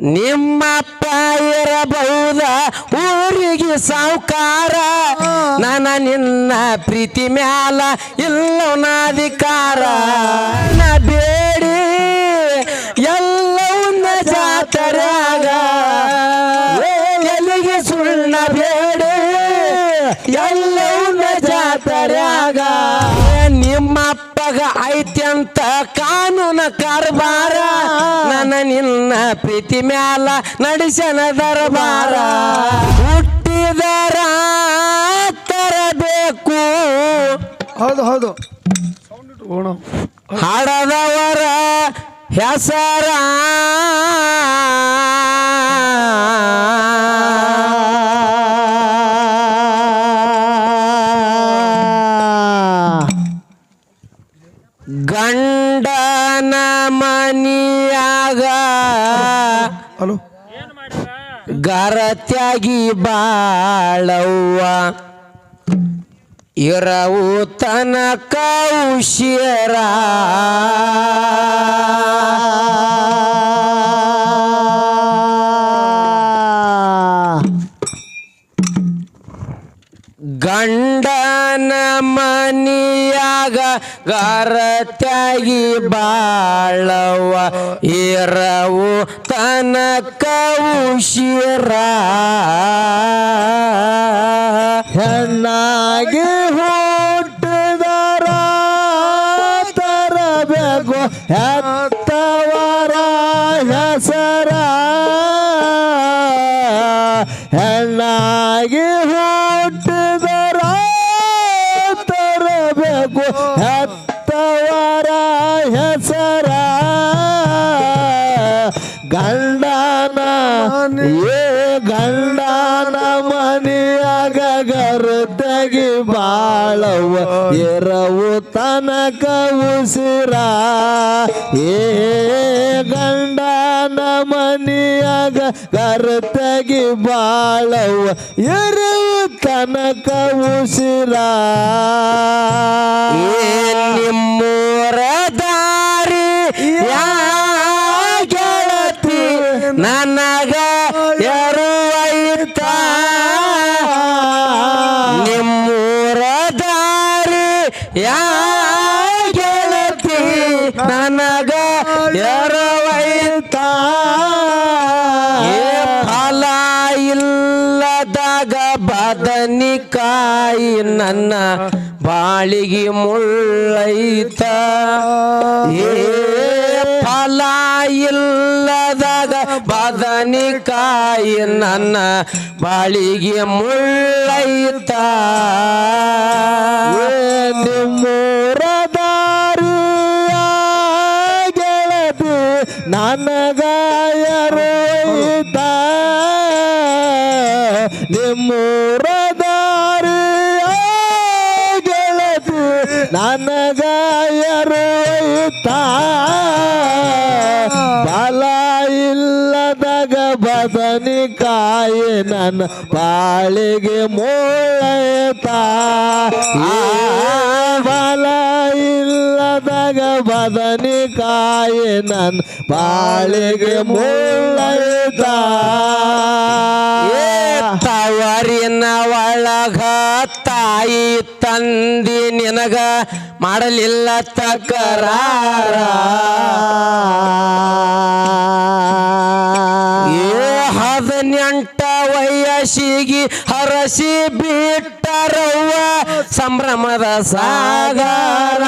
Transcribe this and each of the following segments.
ನಿಮ್ಮಪ್ಪ ಇರಬಹುದ? ಊರಿಗೆ ಸಾವುಕಾರ? ನನ್ನ ನಿನ್ನ ಪ್ರೀತಿ ಮ್ಯಾಲ ಇಲ್ಲವನಾಧಿಕಾರ ನಾ ಬೇಡಿ ಎಲ್ಲವನ್ನ ಜಾತರಾಗ. ಎಲ್ಲಿಗೆ ಸುಳ್ಳ ಬೇಡಿ? ಎಲ್ಲವನ್ನ ಜಾತರಾಗ. ನಿಮ್ಮಪ್ಪಗ ನಿಮ್ಮಪ್ಪಗ ಐತ್ಯಂತ ಕಾನೂನ ಕಾರ್ಬಾರ. ನನ್ನ ನಿನ್ನ ಪ್ರೀತಿ ಮ್ಯಾಲ ನಡೆಸನ ದರಬಾರ. ಹುಟ್ಟಿದರ ತರಬೇಕು. ಹೌದು ಹೌದು. ಹಾಡದವರ ಹೆಸರ. ಗರತ್ಯಾಗಿ ಬಾಳವ್ವ. ಇರವು ತನ ಕೌಶಿಯರ. ಗಂಡನ ಮನಿಯಾಗ ಗರತ್ಯಾಗಿ ಬಾಳವ್ವ. ಇರವು ತನಕ ಉಶಿರ ಹೆಣ್ಣಾಗಿ ಹುಟ್ಟಿದರ ಬಾಳವ ಎರವು ತನಕ ಉಸಿರ, ಏ ಗಂಡನ ಮನೆಯಾಗ ಗರುತಗಿ ಬಾಳವ. ಎರವು ತನಕ ಉಸಿರ, ಏ ನಿಮ್ಮೂರ ದಾರಿ, ಯಾ ಗೆಳತಿ, ನನಗ ಬದನಿಕಾಯಿ ನನ್ನ ಬಾಳಿಗೆ ಮುಳ್ಳೈತ. ಏ ಫಲ ಇಲ್ಲದಾಗ ಬದನಿಕಾಯಿ ನನ್ನ ಬಾಳಿಗೆ ಮುಳ್ಳೈತ. ನಿಮ್ಮೂರ ದಾರಿಯ ಗೆಳತಿ ನನಗಾಯರೋಯಿತ ನನ್ನ ಪಾಳಿಗೆ ಮೋಳೈತ ಬಲ ಇಲ್ಲದಾಗ ಬದನಿಕಾಯಿ ನನ್ನ ಪಾಳಿಗೆ ಮೋಳೈತ ಏ ತವರಿನ ಒಳಗ ತಾಯಿ ತಂದಿ ನಿನಗ ಮಾಡಲಿಲ್ಲ ತಕರಾರ. ಏ ಹದಿನೆಂಟ ವಯಸ್ಸಿಗೆ ಹರಸಿ ಬಿಟ್ಟರವ್ವ. ಸಂಭ್ರಮದ ಸಾಗರ.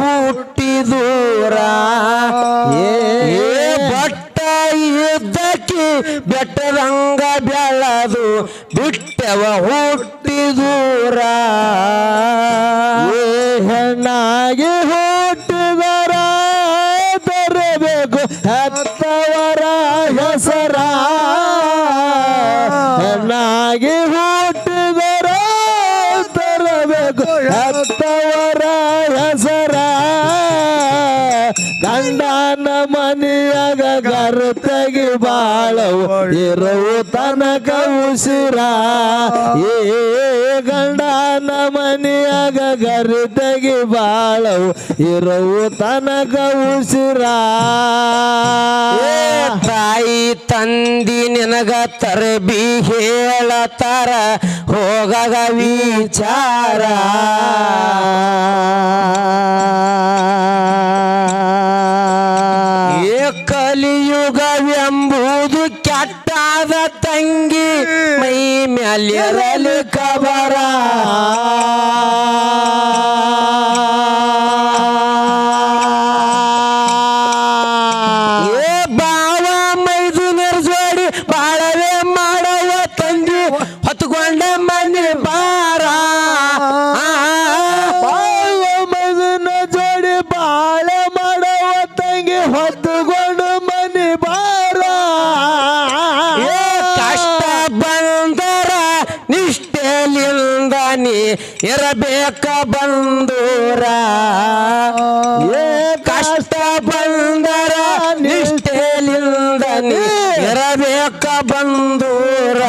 ಹುಟ್ಟಿದೂರ ಏ ಬಟ್ಟ ಇದ್ದಕ್ಕಿ ಬೆಟ್ಟದಂಗ ಬೆಳದು ಬಿಟ್ಟವ ಹುಟ್ಟಿದೂರ ಏ ಹೆಣ್ಣಾಗಿ ಹುಟ್ಟಿದರ ತರಬೇಕು ಹತ್ತವರ ಹೆಸರ ಹೆಣ್ಣಾಗಿ ಹುಟ್ಟಿದರ ತರಬೇಕು ಹತ್ತವರ ಗಂಡನ ಮನೆಯಾಗ ಗರ್ತಗಿ ಬಾಳವು. ಇರವು ತನಕ ಉಸಿರ. ಏ ಗಂಡನ ಮನೆಯಾಗ ಗರ್ತಗಿ ಬಾಳವು. ಇರವು ತನಕ ಉಸಿರ. ತಾಯಿ ತಂದಿ ನಿನಗ ತರಬಿ ಹೇಳತಾರ. ಹೋಗಗ ವಿಚಾರ. ಇರಬೇಕ ಬಂದೂರ. ಕಷ್ಟ ಬಂದರ ನಿಷ್ಠೆಲಿಂದ ನೀ ಇರಬೇಕ ಬಂದೂರ.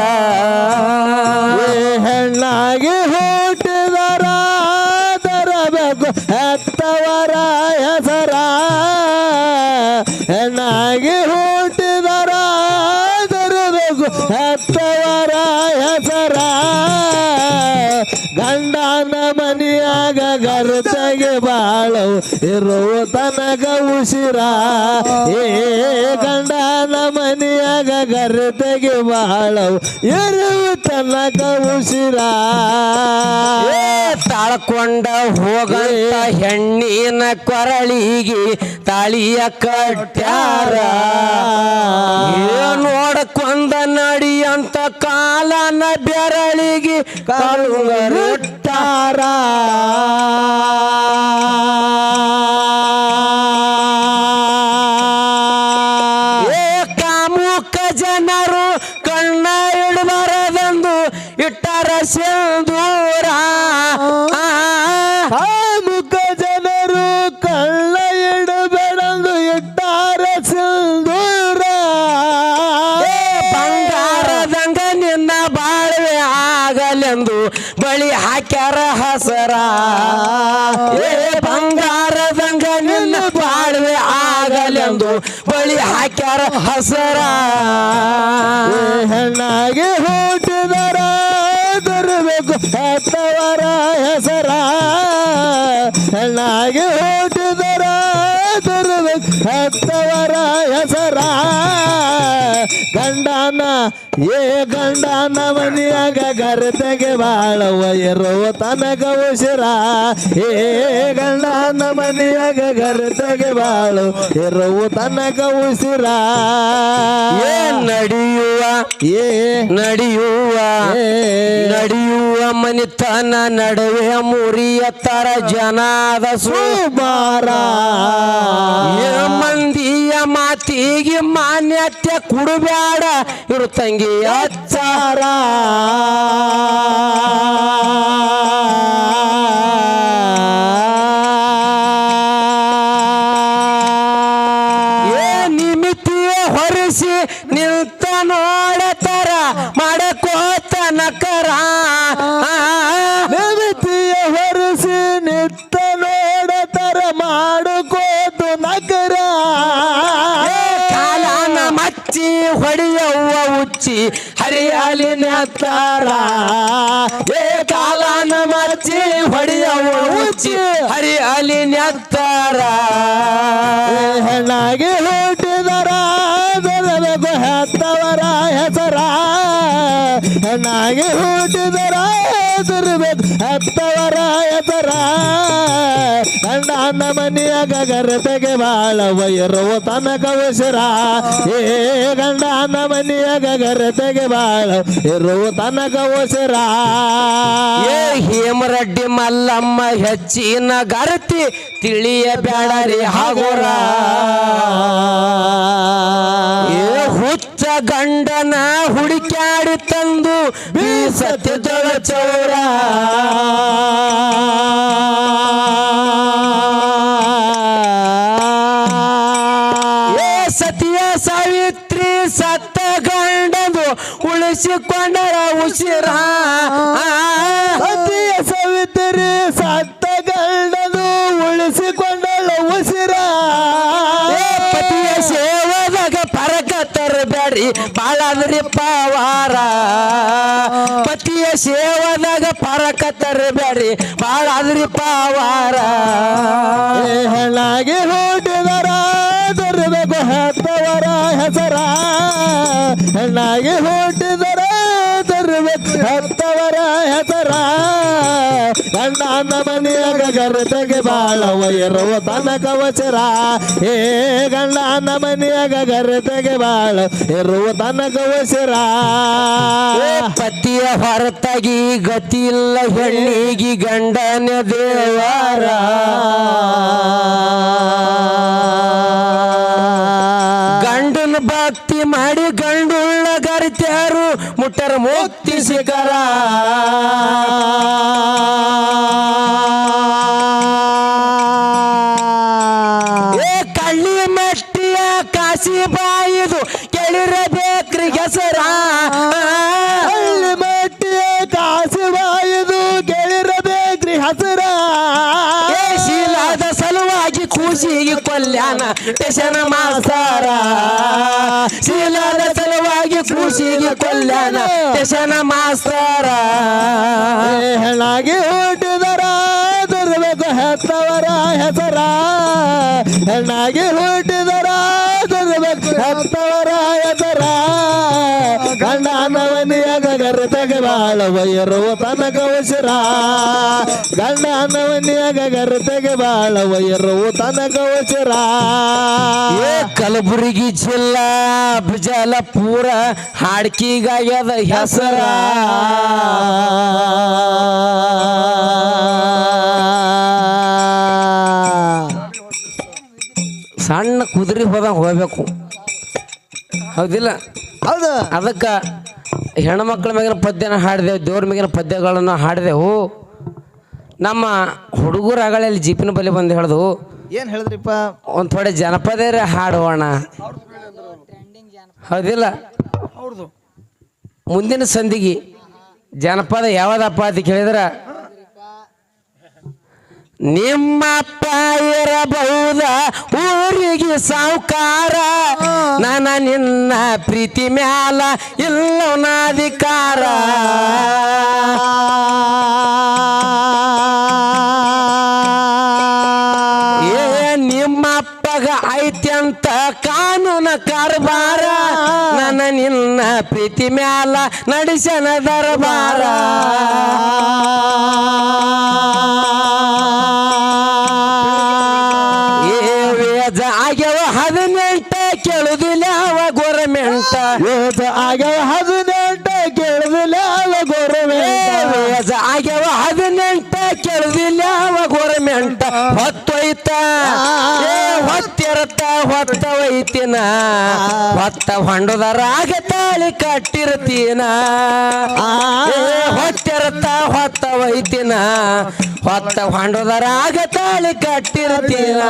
ಹೆಣ್ಣಾಗಿ ಹುಟ್ಟಿದರ ತರಬೇಕು ಹೆತ್ತವರ ಹೆಸರ. ಹೆಣ್ಣಾಗಿ ಹುಟ್ಟಿದರ ತರಬೇಕು ಹೆತ್ತವರ ಹೆಸರ. ಗಂಡನ ಮನೆಯಾಗ ಗರುತಗೆ ಬಾಳವು. ಇರುವ ತನಗ ಉಸಿರ. ಏ ಗಂಡನ ಮನೆಯಾಗ ಗರುತಗೆ ಬಾಳವು. ಇರುವ ತನಗ ಉಸಿರ. ತಾಳ್ಕೊಂಡ ಹೋಗಂತ ಹೆಣ್ಣಿನ ಕೊರಳಿಗೆ ತಾಳಿಯ ಕಟ್ಟ್ಯಾರ ಏ ನೋಡಕೊಂದ ನಡಿ ಅಂತ ಕಾಲನ ಬೆರಳಿಗೆ ಕಾಲುಂಗರಿಟ್ಟಾರ ಹಸರ ಏ ಬಂಗಾರದಂಗ ನಿನ್ನ ಬಾಳ್ವೆ ಆಗಲೆಂದು ಬಳಿ ಹಾಕ್ಯಾರ ಹಸರ. ಹೆಣ್ಣಾಗಿ ಹುಟ್ಟಿದರ ಹೆತ್ತವರ ಹೆಸರ. ಹೆಣ್ಣಾಗಿ ಹುಟ್ಟಿದರ ಹೆತ್ತವರ ಹೆಸರ ಗಂಡನ ಏ ಗಂಡನ ಮನೆಯಾಗ ಗರತೆಗೆ ಬಾಳವ ಇರುವ ತನಗ ಉಸಿರ ಏ ಗಂಡನ ಮನೆಯಾಗ ಗರತೆಗೆ ಬಾಳು ಇರುವ ತನಗ ಉಸಿರ ಏ ನಡೆಯುವ ಏ ನಡೆಯುವ ಏ. ನಡೆಯುವ ಮನಿತನ ನಡುವೆ ಮುರಿಯ ತರ ಜನಾದ ಸುಮಾರ ಏ ಮಂದಿಯ ಮಾತಿಗೆ ಮಾನ್ಯತೆ ಕುಡಬ್ಯಾಡ ಇರು ತಂಗಿ ಅಚ್ಚಾರ. ಹೊರಸಿ ನಿತ್ತ ನೋಡತರ ಮಾಡುಕೋದು ನಗರ. ಏ ಕಾಲನ ಮಚ್ಚಿ ಹೊಡೆಯವ್ವ ಉಚ್ಚಿ ಹರಿಯಾಲಿ ನೆತ್ತಾರ. ಏ ಕಾಲನ ಮಚ್ಚಿ ಹೊಡೆಯವ್ವ ಉಚ್ಚಿ ಹರಿಯಾಲಿ ನೆತ್ತಾರ. ಹೆಣ್ಣಾಗಿ ಹುಟ್ಟಿದರ ಹೆತ್ತವರ ಹೆಸರ. ಹೆಣ್ಣಾಗಿ ಹುಟ್ಟಿದರ ತಿರ್ಬೇಕು ಹೆತ್ತವರ ಹೆಸರ ಅನ್ನ ಮನೆಯಾಗ ಗರತೆಗೆ ಬಾಳ ವೈರವ ತನಕ ಉಸಿರ. ಏ ಗಂಡನ ಮನೆಯಾಗ ಗರತೆಗೆ ಬಾಳ ಇರುವ ತನಕ ಉಸಿರ. ಏ ಹೇಮರಡ್ಡಿ ಮಲ್ಲಮ್ಮ ಹೆಚ್ಚಿನ ಗರತಿ ತಿಳಿಯ ಬ್ಯಾಡರಿ ಹಾಗೋರ. ಏ ಹುಚ್ಚ ಗಂಡನ ಹುಡುಕ್ಯಾಡಿ ಬಂದು ಸತ್ಯದಳ ಚೌರ. ಸತಿಯ ಸಾವಿತ್ರಿ ಸತ್ತ ಗಂಡದು ಉಳಿಸಿಕೊಂಡರ ಉಸಿರ. ಸತಿಯ ಬಾಳಾದ್ರಿ ಪವಾರ ಪತಿಯ ಸೇವನಾಗ ಪರಕ ತರಬೇಡ್ರಿ ಬಾಳಾದ್ರಿ ಪವಾರ ಹೆಣ್ಣಾಗಿ ದುರ್ಬೇಕು ಹತ್ತವರ ಹೆತ್ತವರ ಹೆಸರ. ಹೆಣ್ಣಾಗಿ ಹೋಗಿದಾರ ದೊರೆದ ಹೆತ್ತವರ ಹೆಸರ. ಗಂಡ ಅನ್ನ ಮನೆಯಾಗ ಗರತೆಗೆ ಬಾಳ ವೈರವ ತನ ಕವಚರ ಏ ಗಂಡ ಅನ್ನ ಮನೆಯಾಗ ಗರತೆಗೆ ಬಾಳ ಇರುವ ತನ ಕವಚರ ಏ ಪತಿಯ ಹೊರತಾಗಿ ಗತಿ ಇಲ್ಲ ಹೆಣ್ಣಿಗೆ ಗಂಡನ ದೇವರ. ಗಂಡನ ಭಕ್ತಿ ಮಾಡಿ ಗಂಡುಳ್ಳ ಗರಿತ್ಯಾರು ಮುಟ್ಟರ ಮುಕ್ತಿ ಶಿಖರ. ಏ ಕಳ್ಳಿ ಮಟ್ಟಿಯ ಕಾಸಿ ಬಾಯಿದು ಕೇಳಿರಬೇಕ್ರಿ ಹೆಸರ. ಕಳ್ಳಿ ಮಟ್ಟಿಯ ಕಾಸಿ ಬಾಯಿದು ಕೇಳಿರಬೇಕ್ರಿ ಹಸರ. ಏ ಶೀಲಾದ ಸಲುವಾಗಿ ಖುಷಿಗೆ ಕಲ್ಯಾಣ ಟೇಷನ ಮಾಸ್ತರ ಶೀಲಾದ ಖುಷಿಗೆ ಕೊಲ್ಯಾನ ಟೇಷನ ಮಾಸ್ತರ. ಹೆಣ್ಣಾಗಿ ಹುಟ್ಟಿದರ ದುರ್ಬೇಕು ಹೆತ್ತವರ ಹೆಸರ. ಹೆಣ್ಣಾಗಿ ಹುಟ್ಟಿದರ ದುರ್ಬೇಕು ಹೆತ್ತವರ ಹೆಸರ. ಗರತೆಗೆ ಬಾಳ ವೈರವು ತನಕ ಉಸಿರ. ಗಂಡ ಅನ್ನವನ್ಯಾಗ ಗರತೆಗೆ ಬಾಳ ವೈರವು ತನಕ ಉಸಿರ. ಏ ಕಲಬುರಗಿ ಜಿಲ್ಲಾ ಪೂರ ಹಾಡ್ಕಿಗಾಗ್ಯದ ಹೆಸರ. ಸಣ್ಣ ಕುದುರೆ ಹೋದಾಗ ಹೋಗ್ಬೇಕು. ಹೌದಿಲ್ಲ? ಹೌದು. ಅದಕ್ಕೆ ಹೆಣ್ಮಕ್ಳ ಮ್ಯಾಗಿನ ಪದ್ಯನ ಹಾಡಿದೆವು ದೇವ್ರ ಮೇಲಿನ ಪದ್ಯಗಳನ್ನು ಹಾಡಿದೆವು. ನಮ್ಮ ಹುಡುಗರ ಅಗಳಲ್ಲಿ ಜೀಪಿನ ಬಲಿ ಬಂದು ಹೇಳ್ದು ಏನು ಹೇಳಿದ್ರಿಪ್ಪ? ಒಂದು ಥೋಡೆ ಜನಪದ ಹಾಡೋಣ ಹೌದಿಲ್ಲ? ಮುಂದಿನ ಸಂದಿಗೆ ಜನಪದ ಯಾವ್ದಪ್ಪ ಅಂತ ಕೇಳಿದ್ರ ನಿಮ್ಮಪ್ಪ ಇರಬಹುದ ಊರಿಗೆ ಸಾವುಕಾರ? ನನ್ನ ನಿನ್ನ ಪ್ರೀತಿ ಮ್ಯಾಲ ಇಲ್ಲವನಾಧಿಕಾರ ಏ ಐತ್ಯಂತ ಕಾನೂನ ಕಾರ್ಬಾರ. ನನ್ನ ನಿನ್ನ ಪ್ರೀತಿ ಮ್ಯಾಲ ನಡೆಸನ ದರಬಾರ. ಆಗ್ಯಾವ ಹದಿನೆಂಟ ಕೇಳುದಿಲ್ಲ ಅವ ಗೋರ್ಮೆಂಟ ಆಗ್ಯಾವ ಹದಿನೆಂಟ ಕೇಳಿದಿಲ್ಲ ಅವ ಗೋರ್ಮೆಂಟ್ ಆಗ್ಯವ ಹೊತ್ತೊಯ್ತ. ಹೊತ್ತಿರತ್ತ ಹೊತ್ತ ಒಯ್ತಿನ ಹೊತ್ತ ಹೊಂಡದರಾಗ ತಾಳಿ ಕಟ್ಟಿರ್ತೀನ. ಹೊತ್ತಿರತ್ತ ಹೊತ್ತ ಒಯ್ತಿನ ಹೊತ್ತ ಹೊಂಡದರಾಗ ತಾಳಿ ಕಟ್ಟಿರ್ತೀನ.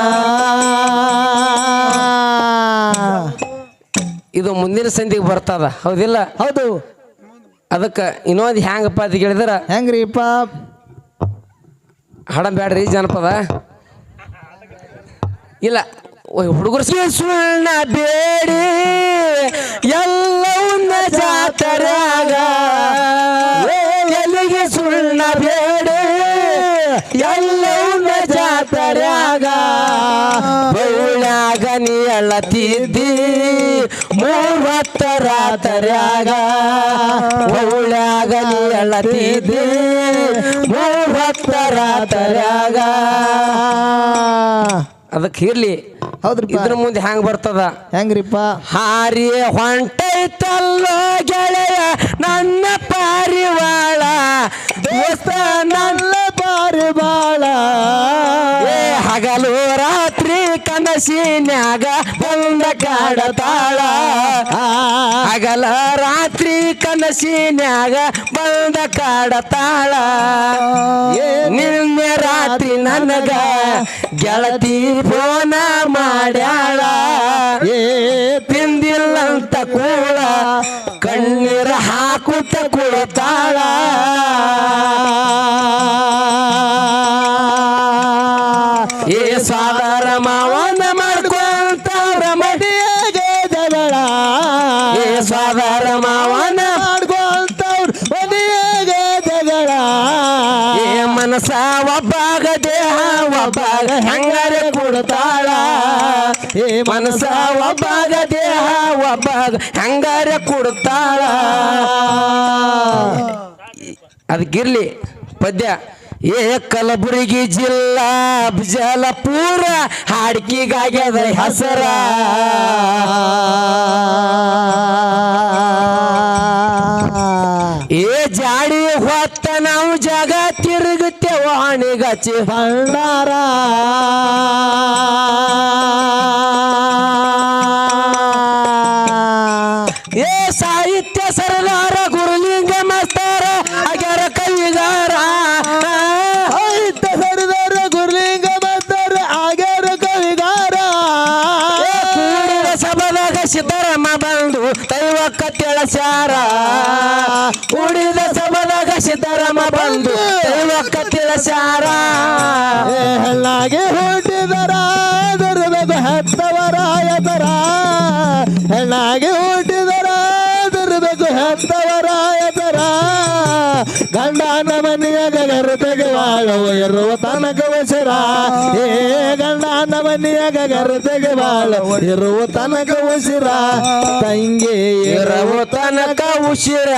ಇದು ಮುಂದಿನ ಸಂಧಿಗೆ ಬರ್ತದ ಹೌದಿಲ್ಲ? ಹೌದು. ಅದಕ್ಕೆ ಇನ್ನೊಂದು ಹ್ಯಾಂಗಪ್ಪ ಅಂತ ಕೇಳಿದ್ರ? ಹೆಂಗ್ರಿಪ್ಪ? ಹಾಡ ಬ್ಯಾಡ್ರಿ ಜನಪದ. ಇಲ್ಲ ಹುಡುಗರು ಸುಳ್ಳ ಬೇಡಿ. ಎಲ್ಲವನ್ನ ಜಾತರಾಗ. ಎಲ್ಲಿಗೆ ಸುಳ್ಳ ಬೇಡಿ. ಎಲ್ಲವನ್ನ ಜಾತರಾಗ. ಬೌಳ್ಯಾಗ ನೀ ಅಳತಿದ್ದಿ. ಮೂವತ್ತ ರಾತರ್ಯಾಗ. ಬೌಳ್ಯಾಗ ನೀ ಅಳತಿದ್ದಿ. ಮೂವತ್ತ ಅದಕ್ಕೆ ಇರ್ಲಿ. ಹೌದ್ರಿ ಇದ್ರ ಮುಂದೆ ಹ್ಯಾಂಗ ಬರ್ತದ? ಹೆಂಗ್ರಿಪ್ಪ? ಹಾರಿ ಹೊಂಟೈತಲ್ಲೋ ಗೆಳೆಯ ನನ್ನ ಪಾರಿವಾಳ. ದೋಸ್ತ ನನ್ನ ಪಾರಿವಾಳ. ಏ ಹಗಲು ಕನಸಿನ್ಯಾಗ ಬಂದ ಕಾಡತಾಳ ಹಗಲ ರಾತ್ರಿ ಕನಸಿನ್ಯಾಗ ಬಂದ ಕಾಡತಾಳ ನಿನ್ನೆ ರಾತ್ರಿ ನನಗ ಗೆಳತಿ ಫೋನ ಮಾಡ್ಯಾಳ. ಏ ತಿಂದಿಲ್ಲಂತ ಕೂಳ ಕಣ್ಣೀರ ಹಾಕುತ್ತ ಕೂಡತಾಳ ಏ ಸಾಧಾರ ಮಾವನ ಹೆಂಗಾರೆ ಕೊಡ್ತಾಳ? ಏ ಮನಸ ಒಬ್ಬಾಗ ದೇಹ ಒಬ್ಬಾಗ ಹೆಂಗಾರೆ ಕೊಡ್ತಾಳ? ಅದಕ್ಕಿರ್ಲಿ ಪದ್ಯ, ಏ ಕಲಬುರಗಿ ಜಿಲ್ಲಾ ಬಿಜಲಪುರ ಹಾಡ್ಕಿಗಾಗ್ಯದ ಹೆಸರ. ಏ ಜಾಡಿ ಹೊತ್ತ ನಾವು ಜಾಗ ತಿರುಗುತ್ತೇವ ಹಣಿಗಚ್ಚಿ ಭಂಡಾರ. ಏ ಸಾಹಿತ್ಯ ಸರದಾರ ತಿಳಿಸ್ಯಾರ ಉಳಿದ ಸಮದ ಸಿದ್ದರಾಮ ಬಂದು ದೈವಕ್ಕ ತಿಳಿಸ್ಯಾರ? ಏ ಹೆಣ್ಣಾಗಿ ಹುಟ್ಟಿದರ ದುರ್ಬೇಕು ಹೆತ್ತವರಾಯತರ ಹೆಣ್ಣಾಗಿ ಹುಟ್ಟಿದರ ಹೆತ್ತವರಾಯ ಹೆತ್ತವರಾಯತರ ಗಂಡನ ಬಾಳವ ಇರುವ ತನಕ ಉಸಿರ. ಏ ಗಂಡನ ಗಗರ ಗರತೆಗೆ ಬಾಳವ ಇರುವ ತನಕ ಉಸಿರ. ಇರವು ತನಕ ಉಸಿರ.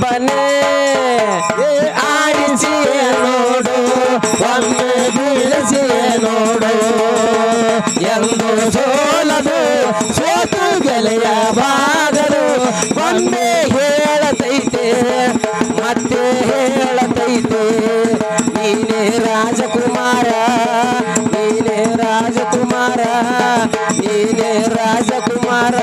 ಬನೆ ಆಡಿಸಿ ನೋಡು, ಒಮ್ಮೆ ಬೀಳಿಸಿ ನೋಡು. ಎಂದು ಸೋಲದು, ಸೋತು ಗೆಲೆಯ ಬಾಗಲು ಒಮ್ಮೆ ಹೇಳತೈತೆ, ಮತ್ತೆ ಹೇಳತೈತೆ. ನೀನೇ ರಾಜಕುಮಾರ ನೀನೇ ರಾಜಕುಮಾರ ನೀನೇ ರಾಜಕುಮಾರ.